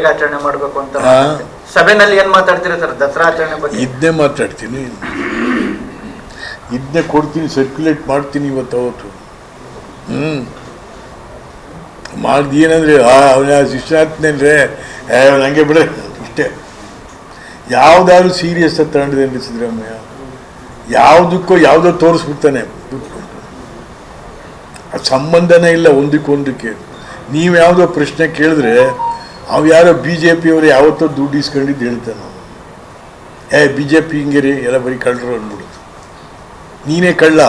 ಹೇಗೆ ಆಚರಣೆ ಮಾಡಬೇಕು ಅಂತ ಸಭೆನಲ್ಲಿ ಏನ್ ಮಾತಾಡ್ತೀರಾ ಸರ್? ದಸರಾ ಆಚರಣೆ ಬಗ್ಗೆ. ಇದನ್ನೇ ಮಾತಾಡ್ತೀನಿ. ಇದನ್ನೇ ಕೊಡ್ತೀನಿ ಸರ್ಕ್ಯುಲೇಟ್ ಮಾಡ್ತೀನಿ ಇವತ್ತು ಅವತ್ತು. ಹ್ಞೂ ಮಾಡ್ದು ಏನಂದ್ರೆ ಅವನ ಶಿಷ್ಯಾತ್ನೇನ್ರೆ ನಂಗೆ ಬಿಡ. ಇಷ್ಟೇ. ಯಾವ್ದಾದ್ರು ಸೀರಿಯಸ್ ಅಂತ ತಗೊಂಡಿದ್ದೇನೆ ಸಿದ್ದರಾಮಯ್ಯ. ಯಾವುದಕ್ಕೋ ಯಾವುದೋ ತೋರಿಸ್ಬಿಡ್ತಾನೆ. ಸಂಬಂಧನೇ ಇಲ್ಲ ಒಂದಕ್ಕೊಂದಕ್ಕೆ. ನೀವು ಯಾವುದೋ ಪ್ರಶ್ನೆ ಕೇಳಿದ್ರೆ ಅವು ಯಾರೋ ಬಿ ಜೆ ಪಿಯವರು ಯಾವತ್ತೋ ದುಡ್ಡು ಇಸ್ಕೊಂಡಿದ್ದು ಹೇಳ್ತಾನೆ ನಾನು ಏ ಬಿ ಜೆ ಪಿ ಹಿಂಗೆ ರೀ ಎಲ್ಲ ಬರೀ ಕಳ್ಳರು ಅಂದ್ಬಿಡುತ್ತೆ. ನೀನೇ ಕಳ್ಳ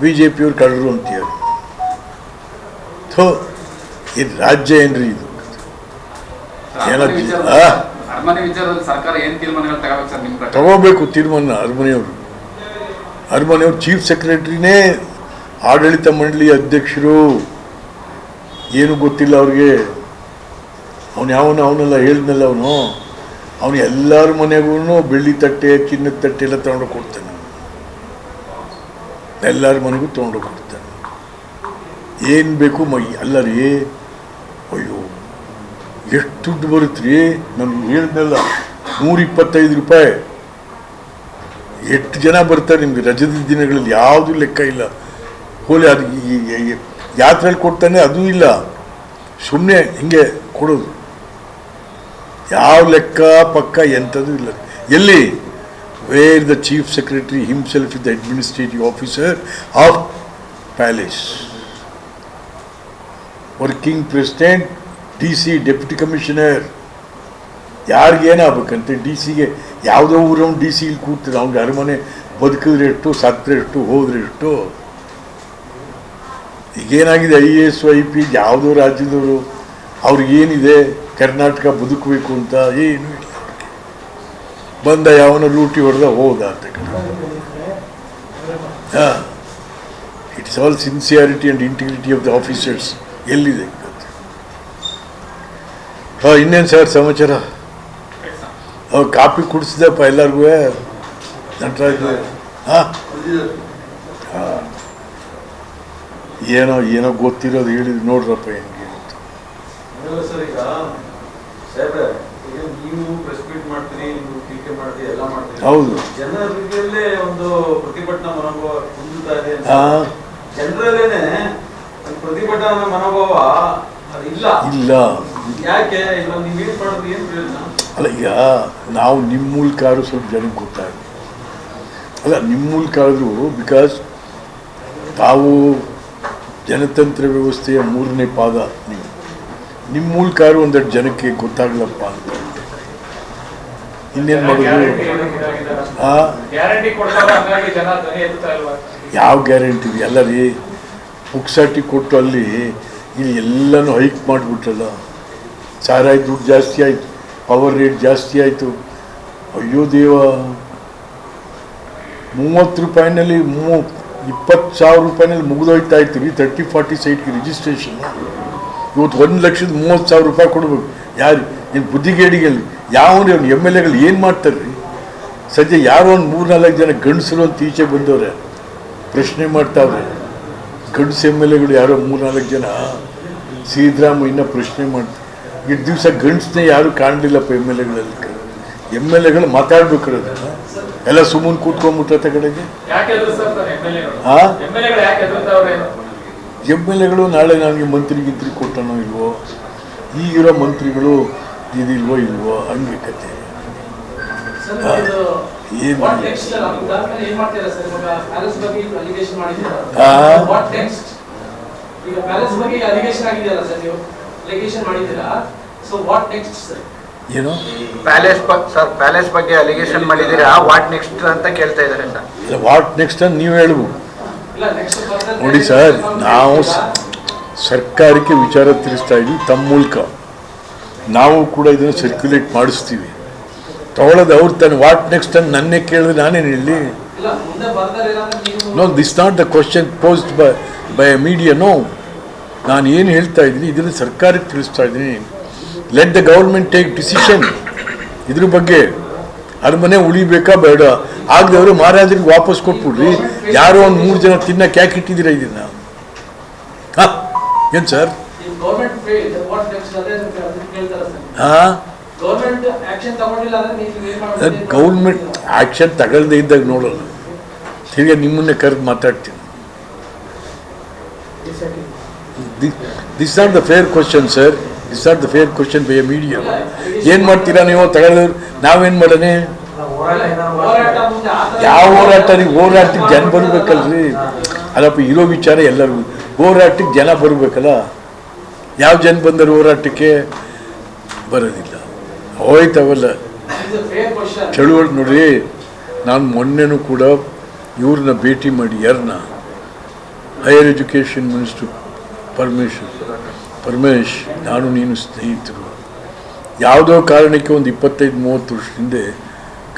ಬಿ ಜೆ ಪಿಯವ್ರು ಕಳ್ಳರು ಅಂತೀಯ. ಥೋ ಇದು ರಾಜ್ಯ ಏನ್ರಿ ಇದು? ಏನೋ ತಗೋಬೇಕು ತೀರ್ಮಾನ ಅರಮನೆಯವರು. ಅರಮನೆಯವ್ರು ಚೀಫ್ ಸೆಕ್ರೆಟರಿನೇ ಆಡಳಿತ ಮಂಡಳಿ ಅಧ್ಯಕ್ಷರು. ಏನು ಗೊತ್ತಿಲ್ಲ ಅವ್ರಿಗೆ. ಅವನು ಯಾವನು, ಅವನೆಲ್ಲ, ಹೇಳಿದ್ನಲ್ಲ ಅವನು. ಅವನು ಎಲ್ಲರ ಮನೆಗೂ ಬೆಳ್ಳಿ ತಟ್ಟೆ, ಚಿನ್ನದ ತಟ್ಟೆ ಎಲ್ಲ ತಗೊಂಡು ಕೊಡ್ತಾನೆ ಎಲ್ಲರ ಮನೆಗೂ ತೊಗೊಂಡು ಕೊಡ್ತಾನೆ ಏನು ಬೇಕು ಮೈ ಅಲ್ಲ ರೀ ಅಯ್ಯೋ, ಎಷ್ಟು ದುಡ್ಡು ಬರುತ್ತೆ ರೀ ನಮ್ಗೆ ಹೇಳಿದ್ನಲ್ಲ, ನೂರಿಪ್ಪತ್ತೈದು ರೂಪಾಯಿ. ಎಷ್ಟು ಜನ ಬರ್ತಾರೆ ನಿಮಗೆ ರಜದ ದಿನಗಳಲ್ಲಿ, ಯಾವುದು ಲೆಕ್ಕ ಇಲ್ಲ. ಹೋಲಿ, ಅದು ಯಾತ್ರೆಯಲ್ಲಿ ಕೊಡ್ತಾನೆ, ಅದೂ ಇಲ್ಲ. ಸುಮ್ಮನೆ ಹಿಂಗೆ ಕೊಡೋದು. ಯಾವ ಲೆಕ್ಕ, ಪಕ್ಕ ಎಂಥದ್ದು ಇಲ್ಲ. ಎಲ್ಲಿ? Where the chief secretary himself is the administrative officer of palace working president D C deputy commissioner ಯಾರಿಗೇನಾಗಬೇಕಂತೆ D ಸಿಗೆ ಯಾವುದೋ ಊರವ್ನು ಡಿ ಸಿ ಇಲ್ಲಿ ಕೂತಿದ್ರು ಅವ್ನಿಗೆ ಅರಮನೆ ಬದುಕಿದ್ರೆ ಎಷ್ಟು ಸತ್ತರೆ ಎಷ್ಟು, ಹೋದ್ರೆ ಎಷ್ಟು. ಈಗೇನಾಗಿದೆ? I A S I P ಯಾವುದೋ ರಾಜ್ಯದವರು. ಅವ್ರಿಗೇನಿದೆ? ಕರ್ನಾಟಕ ಬದುಕಬೇಕು ಅಂತ ಏನು ಬಂದ ಯಾವನ ಲೂಟಿ ಹೊಡೆದ ಹೋದ ಅಂತ ಹಾಂ. It's all sincerity and integrity of the officers ಎಲ್ಲಿದೆ ಹಾಂ, ಇನ್ನೇನು ಸರ್ ಸಮಾಚಾರ? ಹಾಂ, ಕಾಪಿ ಕುಡಿಸಿದಪ್ಪ ಎಲ್ಲರಿಗೂ. ನಟರಾಜ್ ಹಾಂ. ಏನೋ ಏನೋ ಗೊತ್ತಿರೋದು ಹೇಳಿದ್ರು ನೋಡ್ರಪ್ಪ ಹೆಂಗೆ. ಅಲ್ಲ ಸರ್ ಈಗ ಸಾಹೇಬ್ರೆ ಈಗ ನೀವು ಪ್ರೆಸ್ ಮೀಟ್ ಮಾಡ್ತೀರಿ ನೀವು ಟೀಕೆ ಮಾಡ್ತೀರಿ ಎಲ್ಲ ಮಾಡ್ತೀರಿ. ಹೌದು. ಜನರಲ್ಲೇ ಒಂದು ಪ್ರತಿಭಟನಾ ಮನೋಭಾವ ಕುಂದುತ್ತಾ ಇದೆ ಜನರಲ್ಲೇನೆ ಪ್ರತಿಭಟನಾ ಮನೋಭಾವ ಇಲ್ಲ. ಇಲ್ಲ. ಯಾಕೆ? ಇಲ್ಲ ನೀವು ಏನ್ ಮಾಡಿದ್ರೆ ಏನ್ ಪ್ರಯೋಜನ? ಅಲ್ಲ ಈಗ ನಾವು ನಿಮ್ಮ ಮೂಲಕ ಆದ್ರೂ ಸ್ವಲ್ಪ ಜನಕ್ಕೆ ಗೊತ್ತಾಗುತ್ತೆ ಅಲ್ಲ ನಿಮ್ಮ ಮೂಲಕ ಆದರೂ ಬಿಕಾಸ್ ತಾವು ಜನತಂತ್ರ ವ್ಯವಸ್ಥೆಯ ಮೂರನೇ ಪಾದ ನೀವು. ನಿಮ್ಮ ಮೂಲಕ ಒಂದೆರಡು ಜನಕ್ಕೆ ಗೊತ್ತಾಗ್ಲಪ್ಪ. ಅಂತ ಇನ್ನೇನು ಮಾಡೋದು ಯಾವ ಗ್ಯಾರಂಟಿ ಎಲ್ಲ ರೀ ಪುಕ್ಸಾಟಿ ಕೊಟ್ಟು ಅಲ್ಲಿ ಇಲ್ಲಿ ಎಲ್ಲನೂ ಹೈಕ್ ಮಾಡಿಬಿಟ್ರಲ್ಲ. ಸಾರಾಯಿ ದುಡ್ಡು ಜಾಸ್ತಿ ಆಯಿತು ಪವರ್ ರೇಟ್ ಜಾಸ್ತಿ ಆಯಿತು. ಅಯ್ಯೋ ದೇವ. ಮೂವತ್ತು ರೂಪಾಯಿನಲ್ಲಿ ಮೂ ಇಪ್ಪತ್ತು ಸಾವಿರ ರೂಪಾಯಿನಲ್ಲಿ ಮುಗಿದೋಯ್ತಾ ಇತ್ತು ರೀ ತರ್ಟಿ ಫಾರ್ಟಿ ಸೈಟ್ಗೆ ರಿಜಿಸ್ಟ್ರೇಷನ್ ಇವತ್ತು ಒಂದು ಲಕ್ಷದ ಮೂವತ್ತು ಸಾವಿರ ರೂಪಾಯಿ ಕೊಡ್ಬೇಕು. ಯಾರು? ಏನು ಬುದ್ಧಿಗೇಡಿಗಳು ಯಾವ ಎಂ ಎಲ್ ಎಗಳು ಏನು ಮಾಡ್ತಾರೆ? ರೀ ಸದ್ಯ ಯಾರೋ ಒಂದು ಮೂರು ನಾಲ್ಕು ಜನ ಗಂಡಸರು ಅಂತ ಈಚೆ ಬಂದವ್ರೆ ಪ್ರಶ್ನೆ ಮಾಡ್ತಾವ್ರೆ. ಗಂಡಸು ಎಂ ಎಲ್ ಎಗಳು ಯಾರೋ ಮೂರು ನಾಲ್ಕು ಜನ ಸಿದ್ದರಾಮಯ್ಯನ ಪ್ರಶ್ನೆ ಮಾಡ್ತಾರೆ ಇಷ್ಟು ದಿವಸ ಗಂಡಸನ್ನೇ ಯಾರು ಕಾಣಲಿಲ್ಲಪ್ಪ ಎಂ ಎಲ್ ಎಗಳಲ್ಲಿ ಎಂ ಎಲ್ ಎಗಳು ಮಾತಾಡ್ಬೇಕಿರೋದನ್ನ ಎಲ್ಲ ಸುಮ್ಮನೆ ಕೂತ್ಕೊಂಡ್ಬಿಟ್ರೆ ಕಡೆಗೆ? ಹಾಂ ಎಂ ಎಲ್ ಎಗಳು ನಾಳೆ ನನಗೆ ಮಂತ್ರಿ ಗಿಂತ್ರಿ ಕೊಟ್ಟನೋ ಇಲ್ವೋ? ಈಗಿರೋ ಮಂತ್ರಿಗಳು ಇದಿಲ್ವೋ ಇಲ್ವೋ? ಹಂಗೆ ಕತೆ. ಏನು ವಾಟ್ ನೆಕ್ಸ್ಟ್ ಅದಾದ್ಮೇಲೆ ಏನ್ ಮಾಡ್ತೀರಾ ಸರ್? ಇವಾಗ ಪ್ಯಾಲೇಸ್ ಬಗ್ಗೆ ಅಲಿಗೇಷನ್ ವಾಟ್ ನೆಕ್ಸ್ಟ್ ಈಗ ಪ್ಯಾಲೇಸ್ ಬಗ್ಗೆ ಅಲಿಗೇಷನ್ ಆಗಿದೆಯಲ್ಲ ಸರ್ ನೀವು ಅಲಿಗೇಷನ್ ಮಾಡಿದ್ದೀರಾ? So what next sir? ಏನೋ? ಪ್ಯಾಲೇಸ್ ಸರ್ ಪ್ಯಾಲೇಸ್ ಬಗ್ಗೆ ಅಲಿಗೇಷನ್ ಮಾಡಿದ್ದೀರಾ? ವಾಟ್ ನೆಕ್ಸ್ಟ್ ಅಂತ ಕೇಳ್ತಾ ಇದ್ದಾರೆ ಸರ್. ವಾಟ್ ನೆಕ್ಸ್ಟ್ ಅಂತ ನೀವು ನೆಕ್ಸ್ಟ್ ನೋಡಿ ಸರ್, ನಾವು ಸರ್ಕಾರಕ್ಕೆ ವಿಚಾರ ತಿಳಿಸ್ತಾ ಇದ್ವಿ, ತಮ್ಮ ಮೂಲಕ. ನಾವು ಕೂಡ ಇದನ್ನು ಸರ್ಕ್ಯುಲೇಟ್ ಮಾಡಿಸ್ತೀವಿ. ತಗೊಳ್ಳೋದು ಅವ್ರು ತನ್ನ ವಾಟ್ ನೆಕ್ಸ್ಟ್ ಅಂತ ನನ್ನೇ ಕೇಳಿದ್ರೆ ನಾನೇನು ಹೇಳಿ? No this not the question post by by media no ನಾನು ಏನು ಹೇಳ್ತಾ ಇದ್ದೀನಿ, ಇದನ್ನು ಸರ್ಕಾರಕ್ಕೆ ತಿಳಿಸ್ತಾ ಇದ್ದೀನಿ. Let the government take decision ಇದ್ರ ಬಗ್ಗೆ ಅರಮನೆ ಉಳಿಬೇಕಾ ಬೇಡ. ಆಗದವರು ಮಹಾರಾಜರಿಗೆ ವಾಪಸ್ ಕೊಟ್ಬಿಡ್ರಿ. ಯಾರೋ ಒಂದು ಮೂರು ಜನ ತಿನ್ನಕ್ಕೆ ಯಾಕೆ ಇಟ್ಟಿದ್ದೀರಾ ಇದನ್ನ? ಹಾಂ ಏನು ಸರ್ ಹಾಂ? ಗೌರ್ಮೆಂಟ್ ಆ್ಯಕ್ಷನ್ ತಗೊಳ್ಳದೇ ಇದ್ದಾಗ ನೋಡೋಣ. ತಿರ್ಗಿ ನಿಮ್ಮನ್ನೇ ಕರೆದು ಮಾತಾಡ್ತೀನಿ. This are the fair question sir this are the fair question by a media ಏನು ಮಾಡ್ತೀರಾ ನೀವು? ತಗೊಳ್ಳೋರು ನಾವೇನು ಮಾಡೋಣ ಯಾವ ಹೋರಾಟ ನೀವು ಹೋರಾಟಕ್ಕೆ ಜನ ಬರ್ಬೇಕಲ್ರಿ? ಅಲ್ಲಪ್ಪ, ಇರೋ ವಿಚಾರ ಎಲ್ಲರಿಗೂ ಹೋರಾಟಕ್ಕೆ ಜನ ಬರಬೇಕಲ್ಲ? ಯಾವ ಜನ ಬಂದರು ಹೋರಾಟಕ್ಕೆ? ಬರೋದಿಲ್ಲ. ಹೋಯ್ತವಲ್ಲ. ಚಳುವಳಿ ನೋಡ್ರಿ, ನಾನು ಮೊನ್ನೆನೂ ಕೂಡ ಇವ್ರನ್ನ ಭೇಟಿ ಮಾಡಿ, ಯಾರನ್ನ? Higher education minister Paramesh Paramesh, ನಾನು, ನೀನು ಸ್ನೇಹಿತರು. ಯಾವುದೋ ಕಾರಣಕ್ಕೆ ಒಂದು ಇಪ್ಪತ್ತೈದು, ಮೂವತ್ತು ವರ್ಷ ಹಿಂದೆ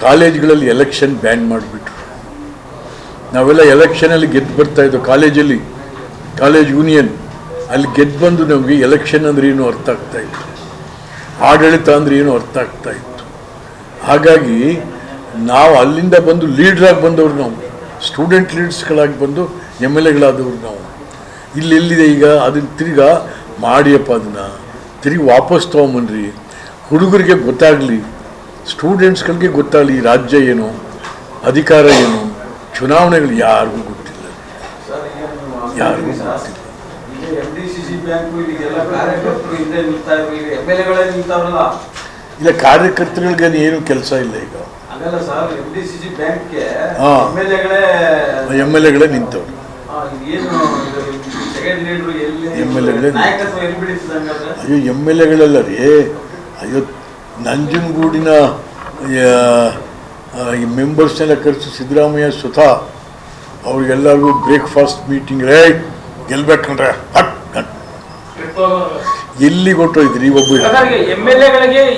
ಕಾಲೇಜ್ಗಳಲ್ಲಿ ಎಲೆಕ್ಷನ್ ಬ್ಯಾನ್ ಮಾಡಿಬಿಟ್ರು. ನಾವೆಲ್ಲ ಎಲೆಕ್ಷನಲ್ಲಿ ಗೆದ್ದು ಬರ್ತಾ ಇದ್ದೋ ಕಾಲೇಜಲ್ಲಿ, ಕಾಲೇಜ್ ಯೂನಿಯನ್ ಅಲ್ಲಿ ಗೆದ್ದು ಬಂದು ನಮಗೆ ಎಲೆಕ್ಷನ್ ಅಂದ್ರೆ ಏನು ಅರ್ಥ ಆಗ್ತಾ ಇತ್ತು ಆಡಳಿತ ಅಂದ್ರೆ ಏನು ಅರ್ಥ ಆಗ್ತಾ ಇತ್ತು. ಹಾಗಾಗಿ ನಾವು ಅಲ್ಲಿಂದ ಬಂದು ಲೀಡ್ರಾಗಿ ಬಂದವರು ನಾವು. ಸ್ಟೂಡೆಂಟ್ ಲೀಡ್ಸ್ಗಳಾಗಿ ಬಂದು ಎಂ ಎಲ್ ಎಗಳಾದವ್ರು ನಾವು. ಇಲ್ಲಿ ಎಲ್ಲಿದೆ ಈಗ? ಅದನ್ನ ತಿರ್ಗಾ ಮಾಡಿಯಪ್ಪ ಅದನ್ನ. ತಿರುಗಿ ವಾಪಸ್ ತೊಗೊಂಬನ್ರಿ. ಹುಡುಗರಿಗೆ ಗೊತ್ತಾಗಲಿ. ಸ್ಟೂಡೆಂಟ್ಸ್ಗಳಿಗೆ ಗೊತ್ತಾಗಲಿ ಈ ರಾಜ್ಯ ಏನು, ಅಧಿಕಾರ ಏನು, ಚುನಾವಣೆಗಳು ಯಾರಿಗೂ ಗೊತ್ತಿಲ್ಲ. ಯಾರಿಗೂ ಗೊತ್ತಿಲ್ಲ. ಇಲ್ಲ ಕಾರ್ಯಕರ್ತರಿಗೆ ಏನು ಕೆಲಸ ಇಲ್ಲ ಈಗ. ಎಂ ಎಲ್ ಎಗಳೇ ಎಂ ಎಲ್ ಎಗಳೇ ನಿಂತವ್ರು. ಅಯ್ಯೋ, ಎಂ ಎಲ್ ಎಗಳಲ್ಲ ರೀ. ಅಯ್ಯೋ ನಂಜನಗೂಡಿನ ಮೆಂಬರ್ಸ್ನೆಲ್ಲ ಕರೆಸಿ ಸಿದ್ದರಾಮಯ್ಯ ಸ್ವತಃ ಅವ್ರಿಗೆಲ್ಲರಿಗೂ ಬ್ರೇಕ್ಫಾಸ್ಟ್ ಮೀಟಿಂಗ್ ರೇ ಗೆಲ್ಬೇಕಂದ್ರೆ ಹಟ್ ಹಟ್. ಎಲ್ಲಿ ಕೊಟ್ಟೋಯ್ತ್ರಿ ಒಬ್ಬ ಹಾಗಾಗಿ ಎಂ ಎಲ್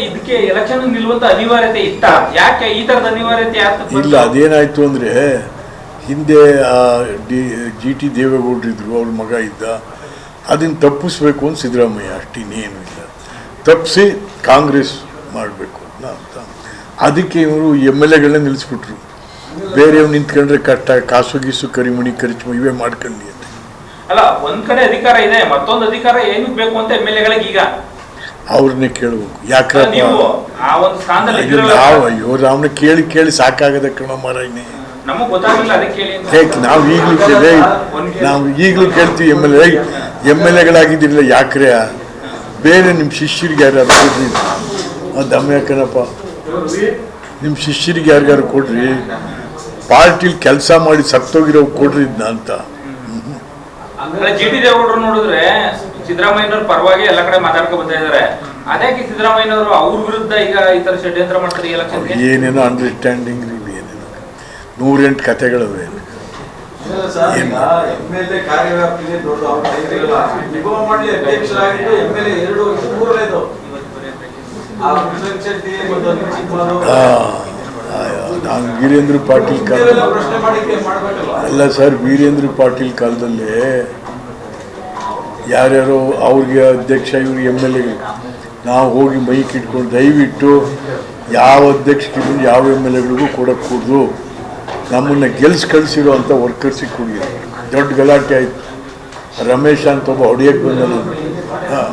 ಇದಕ್ಕೆ ಎಲೆಕ್ಷನ್ ನಿಲ್ಲುವಂತ ಅನಿವಾರ್ಯತೆ ಇತ್ತ? ಯಾಕೆ ಈ ಅನಿವಾರ್ಯತೆ ಯಾಕೆ ಇಲ್ಲ ಅದೇನಾಯ್ತು ಅಂದರೆ ಹಿಂದೆ ಡಿ ಜಿ ಟಿ ದೇವೇಗೌಡರಿದ್ರು ಅವ್ರ ಮಗ ಇದ್ದ. ಅದನ್ನು ತಪ್ಪಿಸ್ಬೇಕು ಅಂತ ಸಿದ್ದರಾಮಯ್ಯ ಅಷ್ಟಿನ್ನೇನು ಇಲ್ಲ. ತಪ್ಪಿಸಿ ಕಾಂಗ್ರೆಸ್ ಮಾಡಬೇಕು ಅಂತ ಅದಕ್ಕೆ ಇವರು ಎಂ ಎಲ್ ಎಗಳನ್ನ ನಿಲ್ಲಿಸ್ಬಿಟ್ರು. ಬೇರೆಯವ್ರು ನಿಂತ್ಕೊಂಡ್ರೆ ಕಷ್ಟ ಕಾಸು ಗೀಸು ಕರಿಮಣಿ ಖರ್ಚು ಇವೇ ಮಾಡ್ಕೊಳ್ಳಿ ಅಂತ. ಅಲ್ಲ ಒಂದ್ ಕಡೆ ಅಧಿಕಾರ ಇದೆ ಮತ್ತೊಂದು ಅಧಿಕಾರ ಏನು ಬೇಕು ಅಂತ ಎಂ ಎಲ್ ಎಗಳಿಗೆ ಈಗ? ಅವ್ರನ್ನೇ ಕೇಳಬೇಕು. ಯಾಕೆ ನೀವು ಅಯ್ಯೋ ರಾಮನ ಕೇಳಿ ಕೇಳಿ ಸಾಕಾಗದ ಕಣ ಮಾರಾಯನೇ. ಹೇಗೆ ನಾವು ಈಗಲೂ ಕೇಳಿ ನಾವು ಈಗಲೂ ಕೇಳ್ತೀವಿ M L A. M L ಎಗಳಾಗಿದ್ದಿರಲಿಲ್ಲ ಯಾಕ್ರೆ? ಬೇರೆ ನಿಮ್ಮ ಶಿಷ್ಯರಿಗೆ ಯಾರು ದಮ್ಮ ಯಾಕನಪ್ಪ? ನಿಮ್ಮ ಶಿಷ್ಯರಿಗೆ ಯಾರಿಗಾರು ಕೊಡ್ರಿ? ಪಾರ್ಟಿಲಿ ಕೆಲಸ ಮಾಡಿ ಸತ್ತೋಗಿರೋ ಕೊಡ್ರಿ ಇದನ್ನ ಅಂತ. ಜಿ ಟಿ ದೇವೇಗೌಡರು ನೋಡಿದ್ರೆ ಸಿದ್ದರಾಮಯ್ಯನವ್ರ ಪರವಾಗಿ ಎಲ್ಲ ಕಡೆ ಮಾತಾಡ್ಕೊ ಬರ್ತಾ ಇದಾರೆ. ಅದ್ಯಾಕೆ ಸಿದ್ದರಾಮಯ್ಯನವರು ಅವ್ರ ವಿರುದ್ಧ ಈಗ ಈ ತರ ಷಡ್ಯಂತ್ರ ಮಾಡ್ತಾರೆ ಎಲೆಕ್ಷನ್ಗೆ ಏನೇನೋ ಅಂಡರ್ಸ್ಟ್ಯಾಂಡಿಂಗ್ ಏನೇನೋ. ನೂರೆಂಟು ಎ ಕಾರ್ಯವ್ಯಾಪ್ತಿಗೆ ದೊಡ್ಡ ನಾನು ವೀರೇಂದ್ರ ಪಾಟೀಲ್ ಕಾಲ ಇವರೆಲ್ಲ ಪ್ರಶ್ನೆ ಮಾಡಿಕೆ ಮಾಡ್ಬೇಕಲ್ಲ ಅಲ್ಲ ಸರ್, ವೀರೇಂದ್ರ ಪಾಟೀಲ್ ಕಾಲದಲ್ಲಿ ಯಾರ್ಯಾರು ಅವ್ರಿಗೆ ಅಧ್ಯಕ್ಷ ಇವ್ರಿಗೆ ಎಂ ಎಲ್ ಎ ನಾವು ಹೋಗಿ ಮೈಕ್ ಇಟ್ಕೊಂಡು ದಯವಿಟ್ಟು ಯಾವ ಅಧ್ಯಕ್ಷರಿಗೂ ಯಾವ ಎಂ ಎಲ್ ಎಗಳಿಗೂ ಕೊಡಕ್ಕೆ ನಮ್ಮನ್ನು ಗೆಲ್ಸ್ ಕಳಿಸಿರೋ ಅಂಥ ವರ್ಕರ್ಸಿಗೆ ಕೊಡಿ. ದೊಡ್ಡ ಗಲಾಟೆ ಆಯಿತು. ರಮೇಶ್ ಅಂತ ಒಬ್ಬ ಹೊಡೆಯಕ್ಕೆ ಬಂದ ಹಾಂ.